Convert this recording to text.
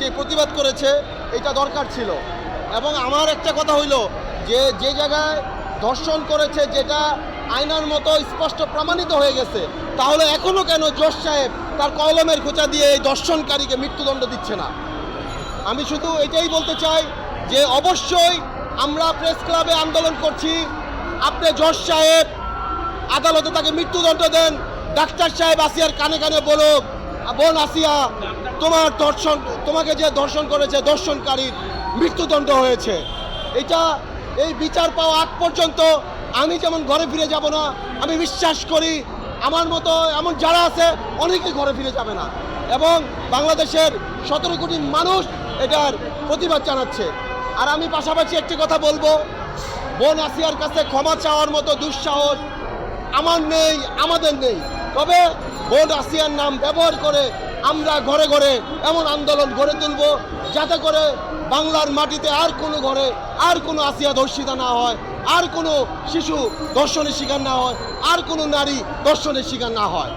যে প্রতিবাদ করেছে, এটা দরকার ছিল। এবং আমার একটা কথা হইল যে যে জায়গায় ধর্ষণ করেছে যেটা আয়নার মতো স্পষ্ট প্রমাণিত হয়ে গেছে, তাহলে এখনও কেন জোশ সাহেব তার কলমের খোঁচা দিয়ে এই দর্শনকারীকে মৃত্যুদণ্ড দিচ্ছে না? আমি শুধু এটাই বলতে চাই যে, অবশ্যই আমরা প্রেস ক্লাবে আন্দোলন করছি। আপনি জজ সাহেব আদালতে তাকে মৃত্যুদণ্ড দেন। ডাক্তার সাহেব আসিয়ার কানে কানে বলুক, বোন আসিয়া তোমার দর্শন, তোমাকে যে দর্শন করেছে, দর্শনকারীর মৃত্যুদণ্ড হয়েছে। এটা, এই বিচার পাওয়া আগ পর্যন্ত আমি যেমন ঘরে ফিরে যাব না, আমি বিশ্বাস করি আমার মতো এমন যারা আছে অনেকেই ঘরে ফিরে যাবে না। এবং বাংলাদেশের সতেরো কোটি মানুষ এটার প্রতিবাদ জানাচ্ছে। আর আমি পাশাপাশি একটি কথা বলব, বোন আসিয়ার কাছে ক্ষমা চাওয়ার মতো দুঃসাহস আমার নেই, আমাদের নেই। তবে বোন আসিয়ার নাম ব্যবহার করে আমরা ঘরে ঘরে এমন আন্দোলন গড়ে তুলব যাতে করে বাংলার মাটিতে আর কোনো ঘরে আর কোনো আসিয়া ধর্ষিতা না হয়, আর কোনো শিশু দর্শনের শিকার না হয়, আর কোনো নারী দর্শনের শিকার না হয়।